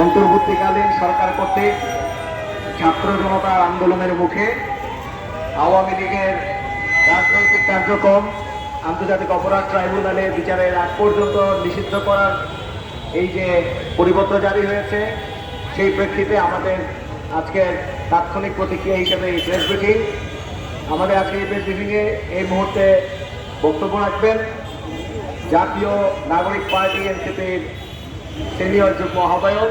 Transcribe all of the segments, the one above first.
অন্তর্বর্তীকালীন সরকার কর্তৃক ছাত্র জনতার আন্দোলনের মুখে আওয়ামী লীগের রাজনৈতিক কার্যক্রম, আন্তর্জাতিক অপরাধ ট্রাইব্যুনালে বিচারের আগ পর্যন্ত নিষিদ্ধ করার এই যে পরিপত্র জারি হয়েছে, সেই প্রেক্ষিতে আমাদের আজকের তাৎক্ষণিক প্রতিক্রিয়া হিসেবে এই প্রেস ব্রিফিং আমাদের আজকে এই প্রেস ব্রিফিংয়ে এই মুহূর্তে বক্তব্য রাখবেন জাতীয় নাগরিক পার্টি এনসিপির সিনিয়র যুগ্ম আহ্বায়ক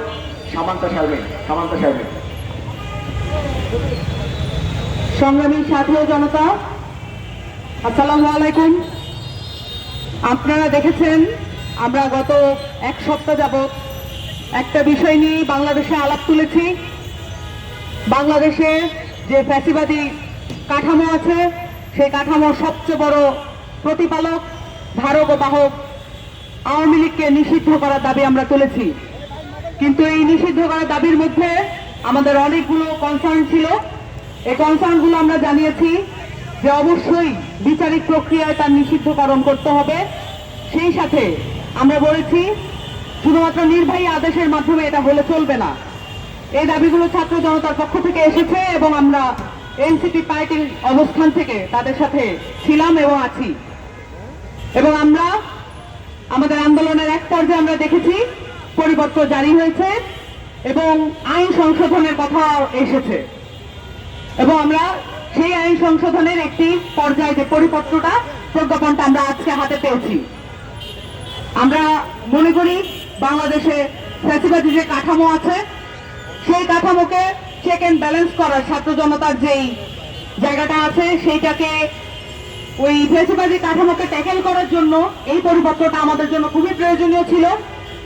সামান্তা শারমিন সামান্তা শারমিন সংগ্রামী সাথী জনতা, আসসালামু আলাইকুম। আপনারা দেখেছেন, আমরা গত এক সপ্তাহ যাবৎ একটা বিষয় নিয়ে বাংলাদেশে আলাপ তুলেছি। বাংলাদেশে যে ফ্যাসিবাদী কাঠামো আছে, সেই কাঠামোর সবচেয়ে বড় প্রতিপালক, ধারক ও বাহক আওয়ামী লীগকে নিষিদ্ধ করার দাবি আমরা তুলেছি। কিন্তু এই নিষিদ্ধ করার দাবির মধ্যে আমাদের অনেকগুলো কনসার্ন ছিল। এই কনসার্নগুলো আমরা জানিয়েছি যে অবশ্যই বিচারিক প্রক্রিয়ায় তার নিষিদ্ধকরণ করতে হবে। সেই সাথে আমরা বলেছি, শুধুমাত্র নির্বাহী আদেশের মাধ্যমে এটা হলে চলবে না। এই দাবিগুলো ছাত্র জনতার পক্ষ থেকে এসেছে এবং আমরা এনসিপি পার্টির অবস্থান থেকে তাদের সাথে ছিলাম এবং আছি। এবং আমরা আমাদের আন্দোলনের এক পর্যায়ে আমরা দেখেছি পরিপত্র জারি হয়েছে এবং আইন সংশোধনের কথা এসেছে। এবং আমরা সেই আইন সংশোধনের একটি পর্যায়ে যে পরিপত্রটা প্রজ্ঞাপনটা আমরা আজকে হাতে পেয়েছি। আমরা মনে করি বাংলাদেশে ফ্যাসিবাদী যে কাঠামো আছে, সেই কাঠামোকে চেক এন্ড ব্যালেন্স করার ছাত্র জনতার যেই জায়গাটা আছে, সেইটাকে ওই ফেসিবাদী কাঠামোকে ট্যাকেল করার জন্য এই পরিপত্রটা আমাদের জন্য খুবই প্রয়োজনীয় ছিল।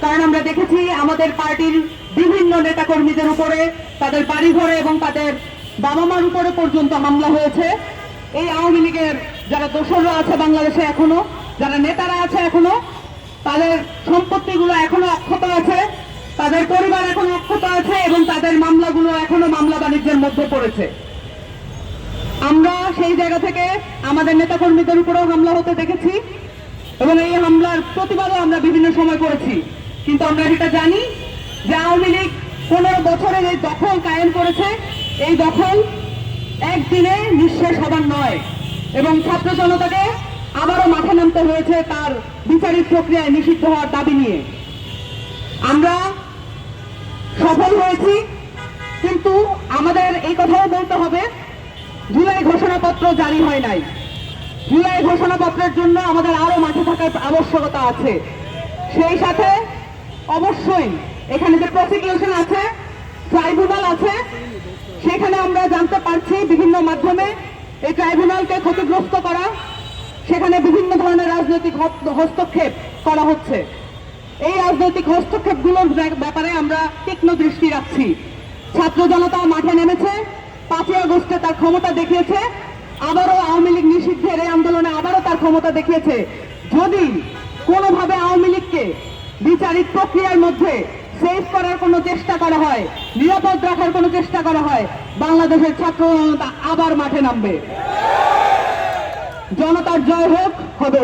কারণ আমরা দেখেছি আমাদের পার্টির বিভিন্ন নেতাকর্মীদের উপরে, তাদের বাড়িঘরে এবং তাদের বাবা মার উপরে পর্যন্ত মামলা হয়েছে। এই আওয়ামী লীগের যারা দোসররা আছে বাংলাদেশে এখনও, যারা নেতারা আছে এখনও, তাদের সম্পত্তিগুলো এখনও অক্ষত আছে, তাদের পরিবার এখনও অক্ষত আছে এবং তাদের মামলাগুলো এখনও মামলা বাণিজ্যের মধ্যে পড়েছে। আমরা সেই জায়গা থেকে আমাদের নেতাকর্মীদের উপরেও হামলা হতে দেখেছি এবং এই হামলার প্রতিবাদও আমরা বিভিন্ন সময় করেছি। কিন্তু আমরা যেটা জানি যে আওয়ামী লীগ পনেরো বছরের এই দখল কায়েম করেছে। এই দখল একদিনে নিঃশেষ হবার নয় এবং ছাত্র জনতাকে আবারও মাঠে নামতে হয়েছে তার বিচারিক প্রক্রিয়ায় নিষিদ্ধ হওয়ার দাবি নিয়ে। আমরা সফল হয়েছি, কিন্তু আমাদের এই কথাও বলতে হবে জুলাই ঘোষণাপত্র জারি হয় নাই। জুলাই ঘোষণাপত্রের জন্য আমাদের আরও মাঠে থাকার আবশ্যকতা আছে। সেই সাথে অবশ্যই এখানে যে প্রসিকিউশন আছে ট্রাইব্যুনাল আছে, সেখানে আমরা জানতে পারছি বিভিন্ন মাধ্যমে এই ট্রাইব্যুনালকে ক্ষতিগ্রস্ত করা, সেখানে বিভিন্ন ধরনের রাজনৈতিক হস্তক্ষেপ করা হচ্ছে। এই রাজনৈতিক হস্তক্ষেপগুলোর ব্যাপ- ব্যাপারে আমরা তীক্ষ্ণ দৃষ্টি রাখছি। ছাত্র জনতা মাঠে নেমেছে পাঁচই আগস্টে তার ক্ষমতা দেখিয়েছে। আবারও আওয়ামী লীগ নিষিদ্ধের এই আন্দোলনে আবারও তার ক্ষমতা দেখিয়েছে। যদি কোনোভাবে আওয়ামী লীগকে বিচারিক প্রক্রিয়ার মধ্যে সেভ করার কোনো চেষ্টা করা হয়, নিরাপদ রাখার কোনো চেষ্টা করা হয়, বাংলাদেশের ছাত্র আবার মাঠে নামবে। জনতার জয় হোক হবে